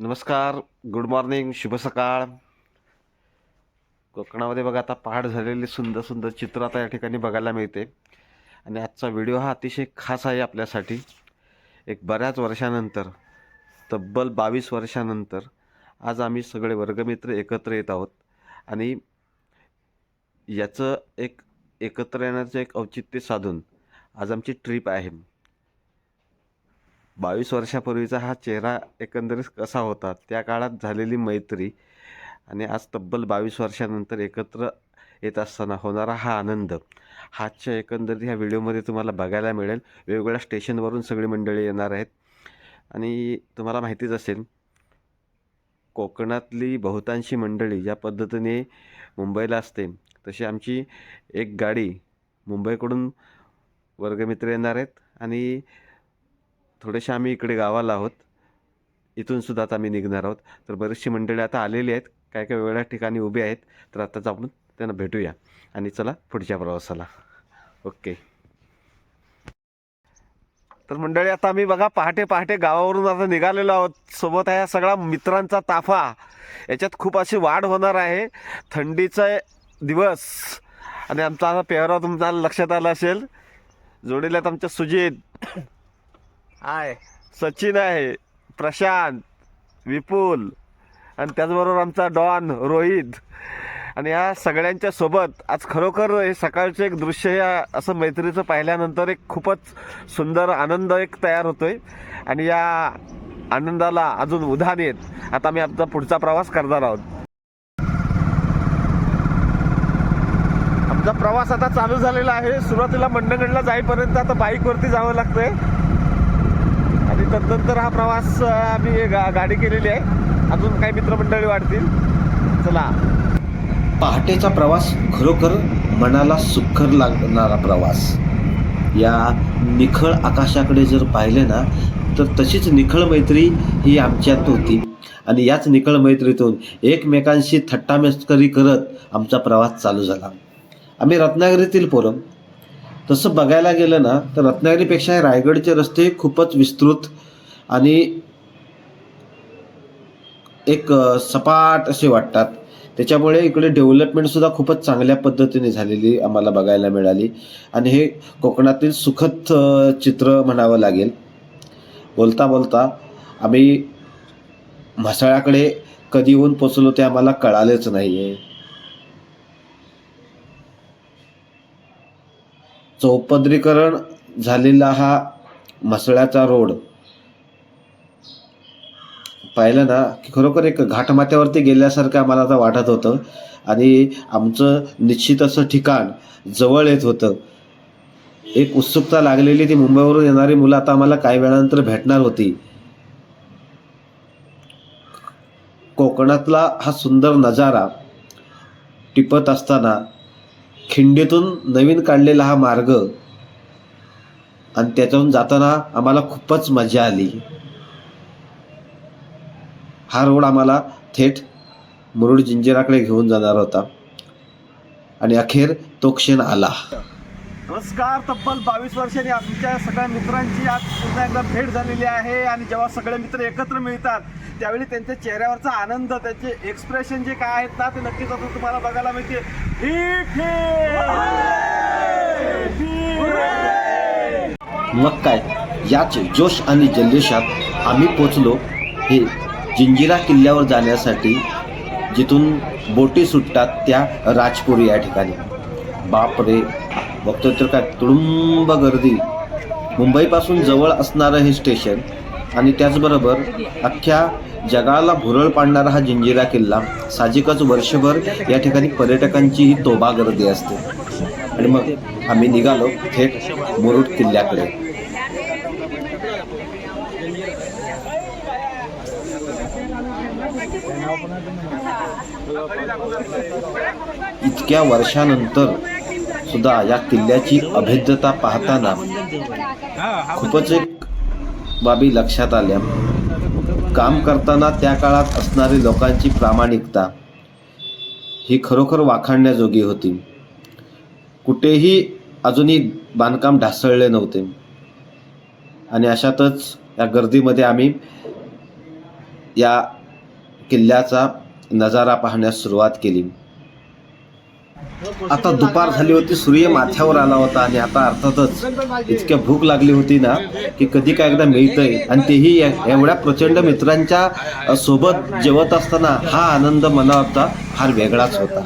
नमस्कार good morning शुभ सकाळ. कोकणामध्ये बघा आता पहाड झालेली सुंदर सुंदर चित्र आता या ठिकाणी बघायला मिळते. आणि आजचा व्हिडिओ हा अतिशय खास आहे आपल्यासाठी. एक बऱ्याच वर्षानंतर तब्बल बावीस वर्षानंतर आज आम्ही सगळे वर्गमित्र एकत्र येत आहोत. आणि याचं एक एकत्र येण्याचं एक औचित्य साधून आज आमची ट्रीप आहे. बावीस वर्षापूर्वीचा हा चेहरा एकंदरीत कसा होता? त्या काळात झालेली मैत्री आणि आज तब्बल बावीस वर्षानंतर एकत्र येत असताना होणारा हा आनंद हातच्या एकंदरीत ह्या व्हिडिओमध्ये तुम्हाला बघायला मिळेल. वेगवेगळ्या स्टेशनवरून सगळी मंडळी येणार आहेत. आणि तुम्हाला माहितीच असेल कोकणातली बहुतांशी मंडळी ज्या पद्धतीने मुंबईला असते तशी आमची एक गाडी मुंबईकडून वर्गमित्र येणार आहेत. आणि थोडेसे आम्ही इकडे गावाला आहोत. इथून सुद्धा आता आम्ही निघणार आहोत. तर बरीचशी मंडळी आता आलेली आहेत. काय काय वेगळ्या ठिकाणी उभी आहेत. तर आताच आपण त्यांना भेटूया. आणि चला पुढच्या प्रवासाला. ओके. तर मंडळी आता आम्ही बघा पहाटे पहाटे गावावरून आता निघालेलो आहोत. सोबत आहे सगळा मित्रांचा ताफा. याच्यात खूप अशी वाढ होणार आहे. थंडीचा दिवस. आणि आमचा आता पेहराव तुमचा लक्षात आला असेल. जोडील्यात आमच्या सुजित. हाय. सचिन आहे प्रशांत विपुल आणि त्याचबरोबर आमचा डॉन रोहित. आणि या सगळ्यांच्या सोबत आज खरोखर हे सकाळचं एक दृश्य हे असं मैत्रीचं पाहिल्यानंतर एक खूपच सुंदर आनंद एक तयार होतोय. आणि या आनंदाला अजून उधाण येत. आता मी आमचा पुढचा प्रवास करणार आहोत. आमचा प्रवास आता चालू झालेला आहे. सुरुवातीला मंडणगडला जाईपर्यंत आता बाईकवरती जावं लागतंय. आणि तदनंतर हा प्रवास आम्ही गा गाडी केलेली आहे. अजून काही मित्रमंडळी वाढतील. चला. पहाटेचा प्रवास खरोखर मनाला सुखर लागणारा प्रवास. या निखळ आकाशाकडे जर पाहिले ना तर तशीच निखळ मैत्री ही आमच्यात होती. आणि याच निखळ मैत्रीतून एकमेकांशी थट्टामस्करी करत आमचा प्रवास चालू झाला. आम्ही रत्नागिरीतील पोरं. तसं बघायला गेलं ना तर रत्नागिरीपेक्षा रायगडचे रस्ते खूपच विस्तृत आणि एक सपाट असे वाटतात. त्याच्यामुळे इकडे डेव्हलपमेंटसुद्धा खूपच चांगल्या पद्धतीने झालेली आम्हाला बघायला मिळाली. आणि हे कोकणातील सुखद चित्र म्हणावं लागेल. बोलता बोलता आम्ही म्हसाळ्याकडे कधी येऊन पोचलो ते आम्हाला कळालेच नाही आहे चौपदरीकरण झालेला हा म्हसळ्याचा रोड पाहिलं ना की खरोखर एक घाटमाथ्यावरती गेल्यासारखं आम्हाला आता वाटत होतं. आणि आमचं निश्चित असं ठिकाण जवळ येत होतं. एक उत्सुकता लागलेली ती मुंबईवरून येणारी मुलं आता आम्हाला काही वेळानंतर भेटणार होती. कोकणातला हा सुंदर नजारा टिपत असताना खिंडीतून नवीन काढलेला हा मार्ग आणि त्याच्यातून जाताना आम्हाला खूपच मजा आली. हा रोड आम्हाला थेट मुरुड जिंजिराकडे घेऊन जाणार होता. आणि अखेर तो क्षण आला. नमस्कार तब्बल बावीस वर्षांनी आमच्या सगळ्या मित्रांची आज पुन्हा एकदा भेट झालेली आहे. आणि जेव्हा सगळे मित्र एकत्र मिळतात त्यावेळी त्यांच्या चेहऱ्यावरचा आनंद त्यांचे एक्सप्रेशन जे काय आहेत ना ते नक्कीच आता तुम्हाला बघायला मिळते. मग काय? याच जोश आणि जल्लोषात आम्ही पोचलो हे जिंजिरा किल्ल्यावर जाण्यासाठी जिथून बोटी सुटतात त्या राजपूर या ठिकाणी. बाप रे तर काय तुडुंब गर्दी. मुंबईपासून जवळ असणारं हे स्टेशन आणि त्याचबरोबर अख्ख्या जगाला भुरळ पाडणारा हा जिंजिरा किल्ला साहजिकच वर्षभर या ठिकाणी पर्यटकांची ही तोबा गर्दी असते. आणि मग आम्ही निघालो थेट मुरुड किल्ल्याकडे. इतक्या वर्षानंतर सुद्धा या किल्ल्याची अभेद्यता पाहताना खूपच एक बाबी लक्षात आल्या. काम करताना त्या काळात असणारी लोकांची प्रामाणिकता ही खरोखर वाखाणण्याजोगी होती. कुठेही अजूनही बांधकाम ढासळले नव्हते. आणि अशातच या गर्दीमध्ये आम्ही या किल्ल्याचा नजारा पाहण्यास सुरुवात केली. आता दुपार झाली होती सूर्य माथ्यावर आला होता आणि आता अर्थातच इतक्या भूक लागली होती ना की कधी काय एकदा मिळतंय. आणि तेही एवढ्या प्रचंड मित्रांच्या सोबत जेवत असताना हा आनंद मनावरचा फार वेगळाच होता.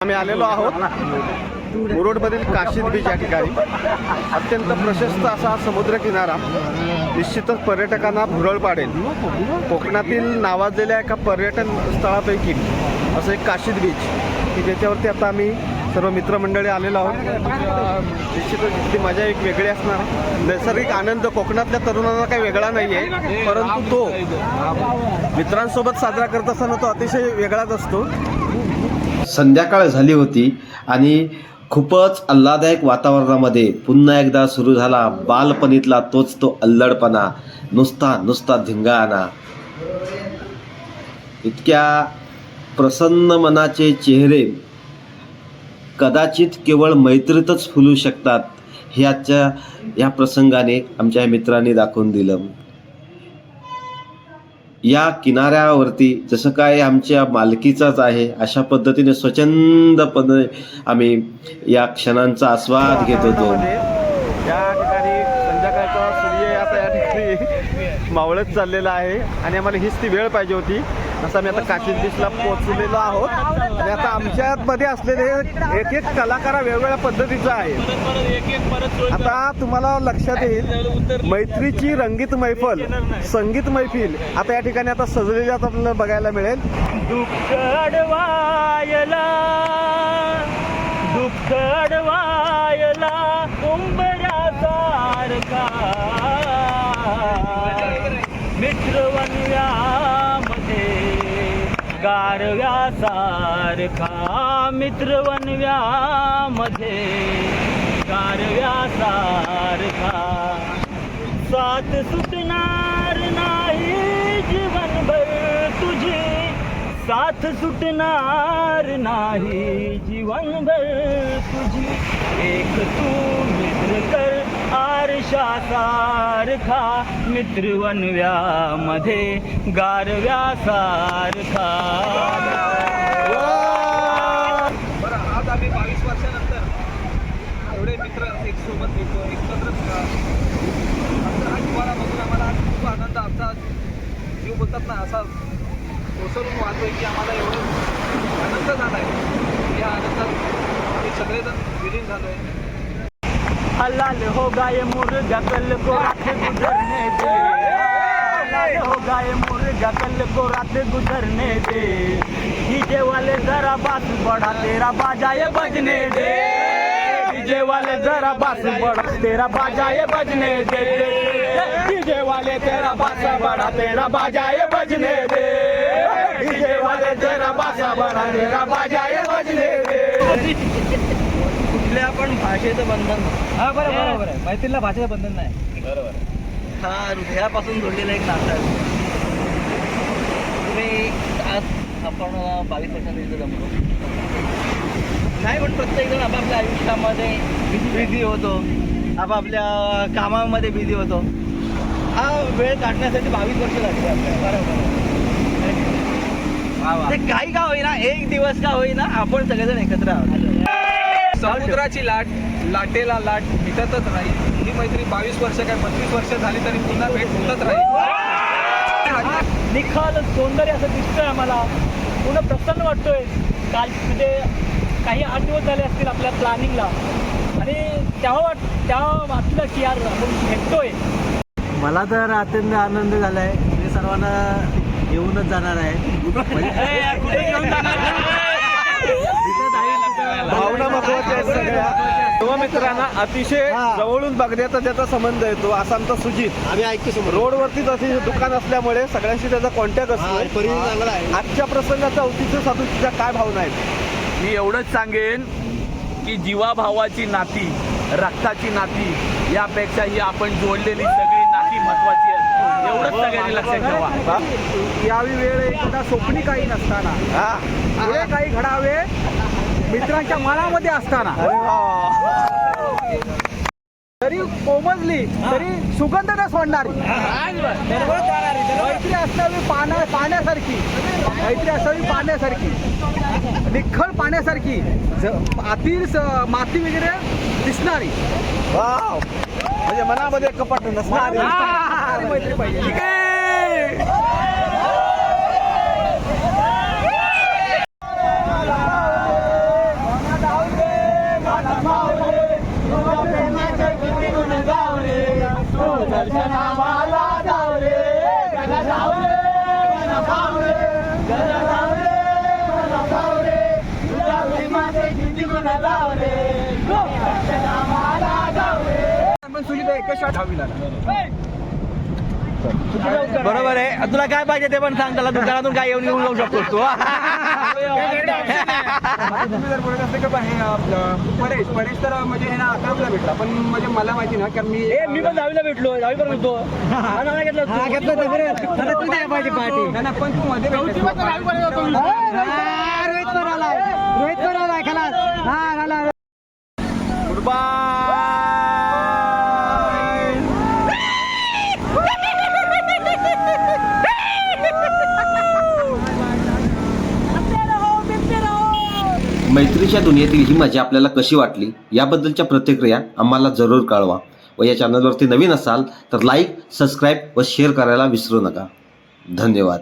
आम्ही आलेलो आहोत मुरुडमधील काशीद बीच या ठिकाणी. अत्यंत प्रशस्त असा हा समुद्र किनारा निश्चितच पर्यटकांना भुरळ पाडेल. कोकणातील नावाजलेल्या एका पर्यटन स्थळापैकी असं एक काशीद बीच की ज्याच्यावरती आता आम्ही सर्व मित्रमंडळी आलेलो आहोत. निश्चितच इथली मजा एक वेगळी असणार. नैसर्गिक आनंद कोकणातल्या तरुणांना काही वेगळा नाही आहे परंतु तो मित्रांसोबत साजरा करत असताना तो अतिशय वेगळाच असतो. संध्याकाळ झाली होती आणि खूपच आल्हादायक वातावरणामध्ये पुन्हा एकदा सुरू झाला बालपणीतला तोच तो अल्लडपणा. नुसता नुसता धिंगाणा. इतक्या प्रसन्न मनाचे चेहरे कदाचित केवळ मैत्रीतच फुलू शकतात ह्याच्या या प्रसंगाने आमच्या मित्रांनी दाखवून दिलं. या किनाऱ्यावरती जसं काय आमच्या मालकीचाच आहे अशा पद्धतीने स्वच्छंदपणे आम्ही या क्षणांचा आस्वाद घेत होतो. या ठिकाणी संध्याकाळचा सूर्य आता या ठिकाणी मावळत चाललेला आहे आणि आम्हाला हीच ती वेळ पाहिजे होती. असं आम्ही आता काशीद बीचला पोहोचलेलो आहोत. आणि आता आमच्यामध्ये असलेले एक एक कलाकार वेगवेगळ्या पद्धतीचा आहे. आता तुम्हाला लक्षात येईल मैत्रीची रंगीत मैफल संगीत मैफिल आता या ठिकाणी आता सजलेली आता आपल्याला बघायला मिळेल. दुःख अडवायला दुःख अडवायला मित्रवनव्यामध्ये गारव्यासारखा मित्रवनव्यामध्ये गारव्यासारखा. साथ सुटणार नाही जीवनभर तुझी साथ सुटणार नाही जीवनभर तुझी. एक तू मित्र कर आरशासारखा मित्रवनव्यामध्ये गारव्यासारखा बरं आज आम्ही बावीस वर्षानंतर एवढे मित्र एक सोबत भेटतो एकत्र आमचा हा जिव्हाळा बघून आम्हाला खूप आनंद आमचा जीव बोलतात ना असा ओसरून वाहतोय की आम्हाला एवढं आनंद झाला आहे या आनंदात आम्ही सगळेजण विलीन झालो आहे हलाल हो गए मुर्गा कल को रात गुजरने दे। हलाल हो गए मुर्गा कल को रात गुजरने दे। डीजे वाले जरा बात बड़ा तेरा बाजाए बजने दे। डीजे वाले जरा बात बड़ा तेरा बाजाए बजने दे। डीजे वाले तेरा बात बड़ा तेरा बाजाए बजने दे। डीजे वाले तेरा बासा बढ़ा तेरा बाजाए बजने दे। कुठल्या पण भाषेचं बंधन हा बरं बरोबर आहे मैत्रीला भाषेचं बंधन नाही. बरोबर. हा हृदयापासून जोडलेलं एक नातं आहे. तुम्ही आज आपण बावीस वर्षांनी इथं जमलो. नाही पण प्रत्येक जण आपापल्या आयुष्यामध्ये बिझी होतो. आपापल्या कामामध्ये बिझी होतो. हा वेळ काढण्यासाठी बावीस वर्ष लागली आपल्याला. बरोबर. ते काही का होईना एक दिवस का होईना आपण सगळेजण एकत्र आहोत. समुद्राची लाट लाटेला लाट मिटतच राहील. ही मैत्री बावीस वर्ष काय पंचवीस वर्ष झाली तरी पुन्हा भेट होतच राहील. निखल सौंदर्य असं दिसतंय आम्हाला. पूर्ण प्रसन्न वाटतोय. काल म्हणजे काही आठ दिवस झाले असतील आपल्या प्लॅनिंगला आणि तेव्हा वाट तेव्हा वाटलं की यार आपण भेटतोय. मला तर अत्यंत आनंद झाला आहे मी सर्वांना घेऊनच जाणार आहे कुठे घेऊन जाणार? भावना महत्त्वाच्या आहेत सगळ्या मित्रांना अतिशय जवळून बघण्याचा त्याचा संबंध येतो असा आमचा सुजित. आम्ही ऐकतो रोडवरतीच असे दुकान असल्यामुळे सगळ्यांशी त्याचा कॉन्टॅक्ट असतो आजच्या प्रसंगाचा औचित्य साधून तुझ्या काय भावना आहेत? मी एवढंच सांगेन की जीवाभावाची नाती रक्ताची नाती यापेक्षा ही आपण जोडलेली सगळी नाती महत्वाची असते एवढंच सगळ्यांनी लक्षात ठेवा. यावी वेळ एकदा स्वप्नी काही नसताना. काही घडावे मित्रांच्या मनामध्ये असताना तरी कोमजली तरी सुगंध न सोडणारी मैत्री असावी पाण्या पाण्यासारखी मैत्री असावी पाण्यासारखी निखळ पाण्यासारखी आतील माती वगैरे दिसणारी म्हणजे मनामध्ये कपट नसणार मैत्री पाहिजे बरोबर आहे. तुला काय पाहिजे ते पण सांग. त्याला दुकानातून काय येऊन घेऊन जाऊ शकतो तू. तुम्ही जर बोलत असते का बा हे आपलं परेश परेश तर म्हणजे हे ना अकरावीला भेटला पण म्हणजे मला माहिती ना कारण मी मी पण दहावीला भेटलो दहावी पण होतो नाही, नाही, पण तू मध्ये भेटला. मैत्रीच्या दुनियेतील ही मजा आपल्याला कशी वाटली याबद्दलच्या प्रतिक्रिया आम्हाला जरूर कळवा. व या चॅनलवरती नवीन असाल तर लाईक सबस्क्राईब व शेअर करायला विसरू नका. धन्यवाद.